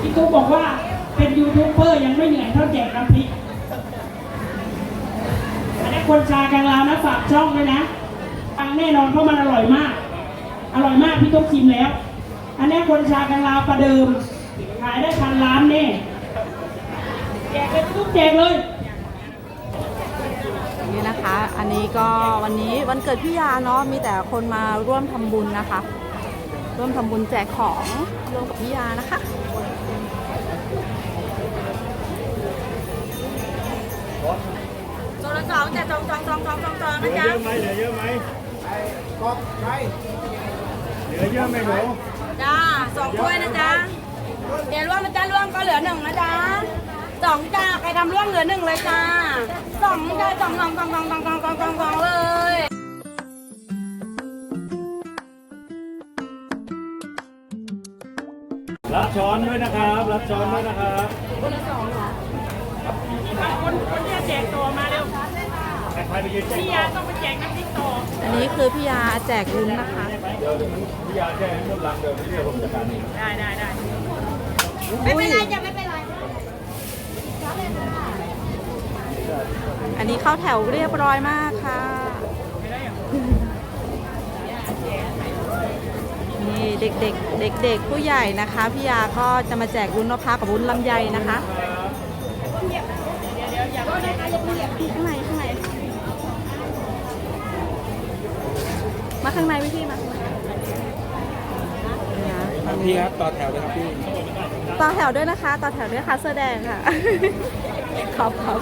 พี่ตุ๊กบอกว่าเป็นยูทูบเบอร์ยังไม่เหนื่อยเท่าแจกน้ำพริกอันนี้คนชากลางลาวนะฝากช่องด้วยนะฟังแน่นอนเพราะมันอร่อยมาก อร่อยมากพี่ตุ๊กชิมแล้ว อันนี้คนชากลางลาวประเดิม ขายได้พันล้านแน่แจกเลยพี่ตุ๊กแจกเลยนี่นะคะ อันนี้ก็วันนี้วันเกิดพี่ยาเนาะมีแต่คนมาร่วมทำบุญนะคะ ร่วมทำบุญแจกของร่วมกับพี่ยานะคะ สองจะจองจองจองจองจองจองเหลืนะอจ๊ะเยอะไหมเหลือเยอะไหมเหลือเยอะไหมหนูจ้าสองถ้วยนะจ๊ะเดี๋ยวร่วงนะจ๊ะร่วงก็เหลือหนึ่งนะจ๊ะสองจ้าใครทำร่วงเหลือหนึ่งเลยจ้าสองจ้าสองสองสองสองสองสองสองสองสองเลยรับช้อนด้วยนะครับ รับช้อนด้วยนะครับคนคนที่แจกตัวมาเร็ว ใครไปยืนแจ้ง พี่ยาต้องไปแจกน้ำพริกต่ออันนี้คือพี่ยาแจกวุ้นนะคะ เดี๋ยวพี่ยาแจ้งให้หมดลังเดี๋ยวพี่เรียกผมจัดการเองได้ได้ได้ไม่เป็นไรจ้ะไม่เป็นไรอันนี้เข้าแถวเรียบร้อยมากค่ะนี่เด็กๆเด็กๆผู้ใหญ่นะคะพี่ยาก็จะมาแจกวุ้นมะพร้าวกับวุ้นลำไยนะคะ มาข้างในพี่พี่มาพี่ครับต่อแถวเลยครับพี่ต่อแถวด้วยนะคะต่อแถวด้วยค่ะเสื้อแดงค่ะขอบครับ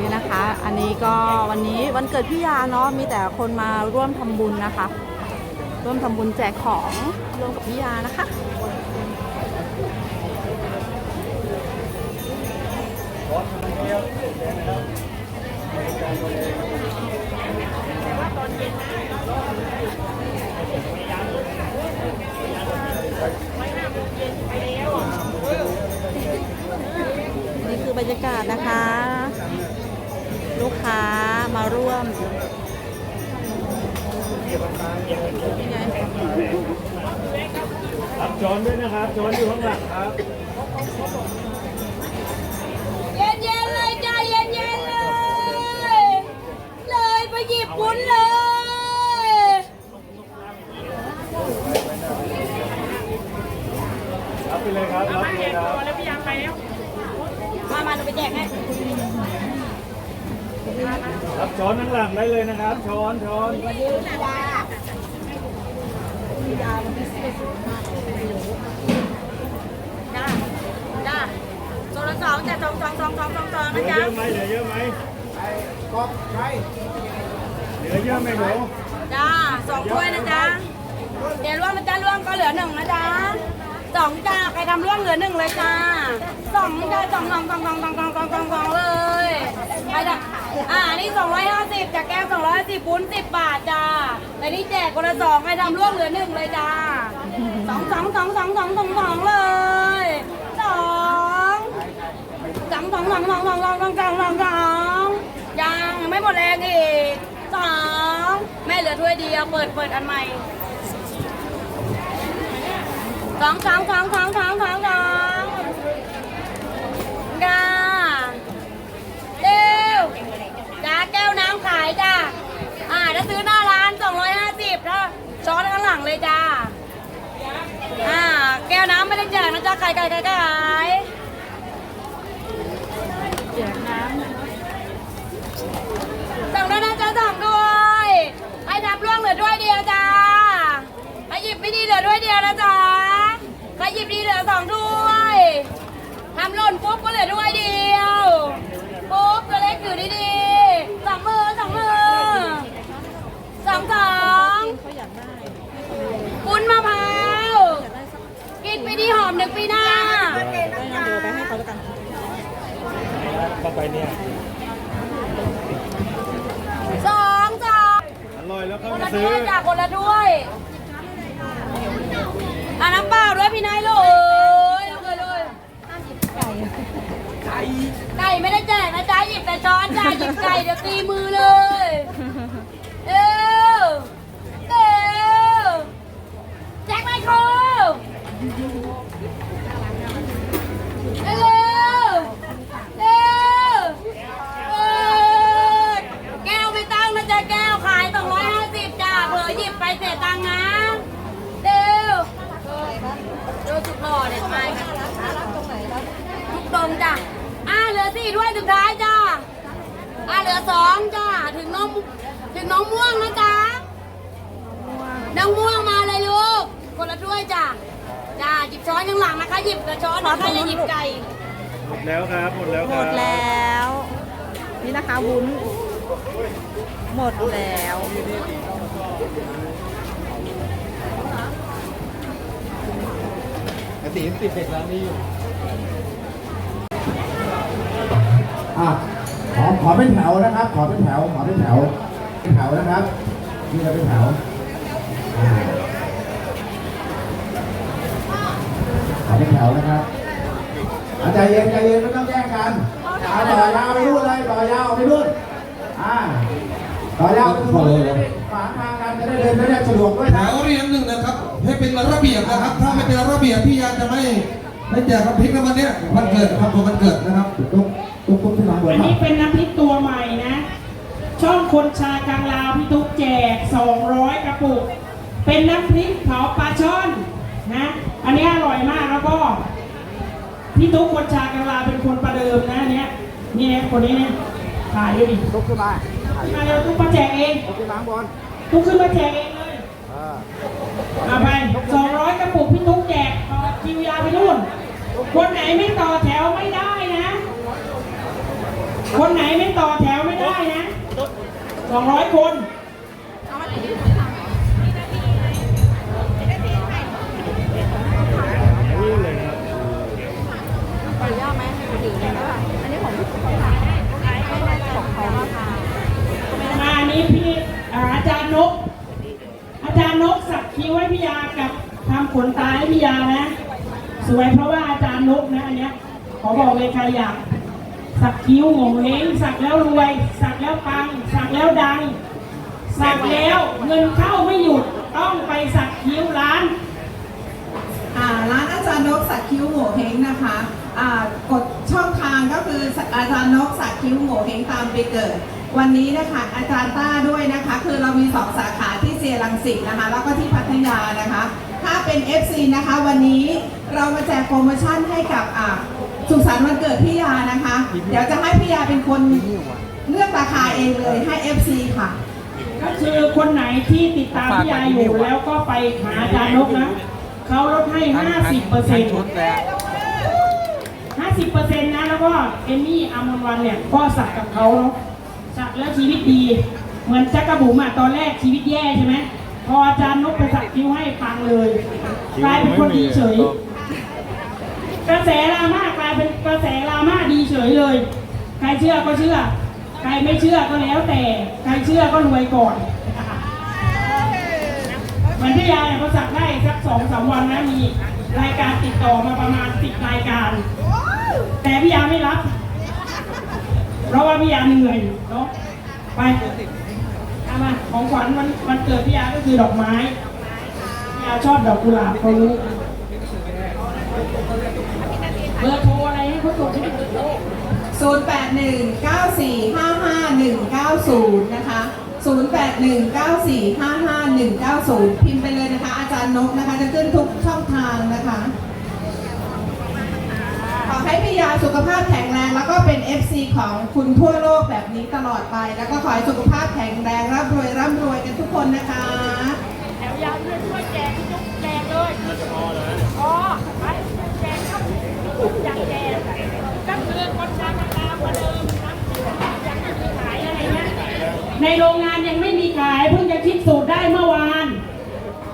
นี่นะคะ อันนี้ก็วันนี้วันเกิดพี่ยาเนาะมีแต่คนมาร่วมทำบุญนะคะ ร่วมทำบุญแจกของร่วมกับพี่ยานะคะ นี่คือบรรยากาศนะคะ ลูกค้ามาร่วมนี่ไงรับช้อนด้วยนะครับช้อนอยู่ข้างหลังครับ ไปหยิบวุ้นเลย รับไปเลยครับ รับไปแจเลยกครัตัวบแล้วพี่ยาไปแล้ว มามาหนูไปแจกให้ รับช้อนข้างหลังได้เลยนะครับ ช้อนช้อนจ้าจ้าโซละสองจะจองจองจองจองจองจองเหลืนะอจ๊ะเยอะไหมเหลือเยอะไหม เหลือเยอะไหมหนูจ้าสองถ้วยนะจ๊ะเดี๋ยวร่วงนะจ๊ะร่วงก็เหลือหนึ่งนะจ๊ะสองจ้าใครทำร่วงเหลือหนึ่งเลยจ้าสองจ้าสองสองสองสองสองสองสองสองสองเลยใครจะอ่านี่สองร้อยห้าสิบจากแก้วสองร้อยห้าสิบปุ้นสิบบาทจ้าแต่นี่แจกคนละสองใครทำร่วงเหลือหนึ่งเลยจ้าสองสองสองสองสองสองสองเลยสองสองสองสองสองสองสองสองสองสองยังไม่หมดแรงอีก ม่เหลือถ้วยเดียว เปิดเปิดอันใหม่สองสองสองสองสองสองสองจ้าเร็วจ้าแก้วน้ำขายจ้าอ่าถ้าซื้อหน้าร้าน 250ถ้าช้อนข้างหลังเลยจ้าอ่า แก้วน้ำไม่ได้แจกนะจ้าขายขายขายขายแจกน้สั่งด้วยนะจ๊ะสั่งด้วยให้นับล่วงเหลือด้วยเดียวจ้าให้หยิบไม่ดีเหลือด้ วยเดียวนะจ๊ะใครหยิบดีเหลือสองด้วยทำหล่นปุ๊บก็เหลือด้วยเดียวปุ๊บตัวเล็กอยู่ดีๆสองมือสองมือสองสองำเขาอยากได้ปุ้นมะพร้าวกินไปดีหอมหนึ่งปีหน้าได้นะเดี๋ยวไปให้เขาแล้วกันเข้าไปเนี่ยสองสองอร่อยแล้วเข้าคนมาละซื้ถ้อวยจ้ะคนละถ้วย เดี๋ยวตีมือเลย เอวเอวแจ็คไมเคิลเอวเอวเอวแก้วไม่ตั้งนะจ๊ะแก้วขาย250จ้าเผื่อหยิบไปเสียตังค์นะเอวเดียวจุดหล่อเด็ดไปทุกดมจ้ะอ่าเหลือสี่ด้วยสุดท้ายจ้า อะเหลือสองจ้าถึงน้องถึงน้องม่วงนะจ๊ะน้องม่วงมาเลยลูกคนละถ้วยจ้าจ้าหยิบช้อนข้างหลังนะคะหยิบกระช้อนนะใครจะหยิบไก่หมดแล้วครับหมดแล้วหคมรับดแล้ว นี่นะคะวุ้น หมดแล้วสีติดเด็กร้านนี้อยู่ อะข อขอเป็นแถวนะครับ ขอเป็นแถว ขอเป็นแถว เป็นแถวนะครับ นี่เราเป็นแถวอ่าขอเป็นแถวนะครับอะใจเย็นใจเย็นไม่ต้องแย่งกันอะต่อยาวไปนู่นเลยต่อยาวไปนู่นอ่าต่อยาวไปนู่นเลยขวางทางกันจะได้เดินไม่ได้สะดวกด้วยแถนะวเรียงหนึ่งนะครับ ให้เป็นระเบียบนะครับ ถ้าไม่เป็นระเบียบพี่ยาจะไม่ไม่แจกน้ำพริกในวันเนี้ยวันเกิดนะครับตัววันเกิดนะครับ ตุ๊กตุ๊กตุ๊กที่หลังบนอันนี้เป็นน้ำพริกตัวใหม่นะ ช่องคนชากลางลาวพี่ตุ๊กแจก 200 กระปุก เป็นน้ำพริกเผาปลาช่อนนะ อันนี้อร่อยมากแล้วก็ พี่ตุ๊กคนชากลางลาวเป็นคนประเดิมนะอันเนี้ยนี่นะคนนี้เนี่ยถ่ายด้วยดิตุ๊กขึ้นมามาเร็วตุ๊กมาแจกเองตุ๊กขึ้นมาข้างบนตุ๊กขึ้นมาแจกเองเลยอ่าเอาไป200 กระปุกพี่ตุ๊กแจกต่อคิวยาวไปนู่นคนไหนไม่ต่อแถวไม่ได้นะ คนไหนไม่ต่อแถวไม่ได้นะ200คนขออนุญาตไหมให้ถือเลยนะคะอันนี้ของพี่ของเขาไม่ได้ของเขาอะค่ะมาอันนี้พี่อ่าอาจารย์นก อาจารย์นกสักคิ้วให้พี่ยากับทำขนตาให้พี่ยานะ สวยเพราะว่าอาจารย์นกนะอันเนี้ยขอบอกเลยใครอยาก สักคิ้วโงงเลงสักแล้วรวย สักแล้วปัง สักแล้วดัง สักแล้วเงินเข้าไม่หยุดต้องไปสักคิ้วร้านอ่าร้านอาจารย์นกสักคิ้วโงเฮงนะคะอ่ากดช่องทางก็คืออาจารย์นกสักคิ้วโงเฮงตามไปเกิด วันนี้นะคะอาจารย์ต้าด้วยนะคะ คือเรามีสองสาขาที่เซียรังสิตนะคะ แล้วก็ที่พัทยานะคะ ถ้าเป็น FC นะคะ วันนี้เรามาแจกโปรโมชั่นให้กับอ่า สุขสันต์วันเกิดพี่ยานะคะ เดี๋ยวจะให้พี่ยาเป็นคนเลือกราคาเองเลยให้ FC ค่ะ ก็คือคนไหนที่ติดตามพี่ยาอยู่แล้วก็ไปหาอาจารย์นกนะเขาลดให้ 50เปอร์เซ็นต์50เปอร์เซ็นต์นะ แล้วก็เอมมี่อามอนวันเนี่ยก็สักกับเขาเนาะสักแล้วชีวิตดี เหมือนแจักระบุ๋มอะตอนแรกชีวิตแย่ใช่ไหมพออาจารย์นกไปสักคิ้วให้ปังเลยกลายเป็นคนดีเฉย กระแสราม่ากลายเป็นกระแสราม่าดีเฉยเลย ใครเชื่อก็เชื่อ ใครไม่เชื่อก็แล้วแต่ ใครเชื่อก็รวยก่อนเหมือนพี่ยาเนี่ยเขาสักได้สักสองสามวันนะมีรายการติดต่อมาประมาณสิบรายการ แต่พี่ยาไม่รับ เพราะว่าพี่ยาเหนื่อยเนาะไปเอามาของขวัญวันวันเกิดพี่ยาก็คือดอกไม้พี่ยาชอบดอกกุหลาบเขารู้ เบอร์โทรอะไรให้เขาส่งให้ดู0819455190 นะคะ 0819455190 พิมพ์ไปเลยนะคะ อาจารย์นกนะคะ จะขึ้นทุกช่องทางนะคะ ขอให้พี่ยาสุขภาพแข็งแรง แล้วก็เป็น FC ของคุณทั่วโลกแบบนี้ตลอดไป แล้วก็ขอให้สุขภาพแข็งแรงร่ำรวยร่ำรวยกันทุกคนนะคะ แถวยาวด้วยช่วยแจกทุกแจกเลยอไปแจกครับ อยากแกก็คือคนชาตาประเดิมนะอยากมีขายอะไรเงี้ยในโรงงานยังไม่มีขายเพิ่งจะคิดสูตรได้เมื่อวาน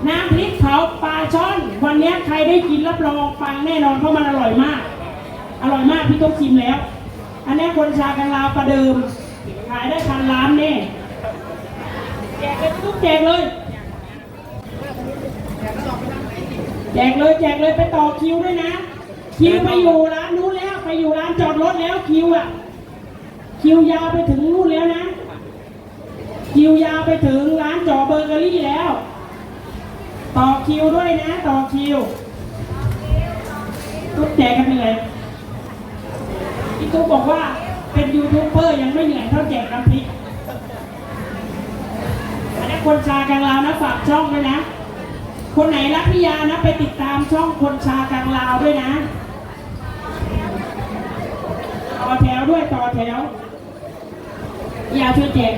น้ำพริกเผาปลาช่อน วันนี้ใครได้กินรับรองฟังแน่นอนเพราะมันอร่อยมาก อร่อยมากพี่ตุ๊กชิมแล้ว อันนี้คนชากันลาประเดิม ขายได้พันล้านแน่แจกเลยพี่ตุ๊กแจกเลยแจกเลยแจกเลยไปต่อคิวด้วยนะ คิวไปอยู่ร้านนู้นแล้วไปอยู่ร้านจอดรถแล้วคิวอะ คิวยาวไปถึงนู่นแล้วนะ คิวยาวไปถึงร้านจอเบอร์เกอรี่แล้ว ต่อคิวด้วยนะ ต่อคิวตุ๊กแจกกันเหนื่อยพี่ตุ๊กบอกว่าเป็นยูทูบเบอร์ยังไม่เหนื่อยเท่าแจกน้ำพริกอันนี้คนชากลางลาวนะฝากช่องด้วยนะคนไหนรักพี่ยานะไปติดตามช่องคนชากลางลาวด้วยนะ ต่อแถวด้วยต่อแถว อย่าช่วยแจก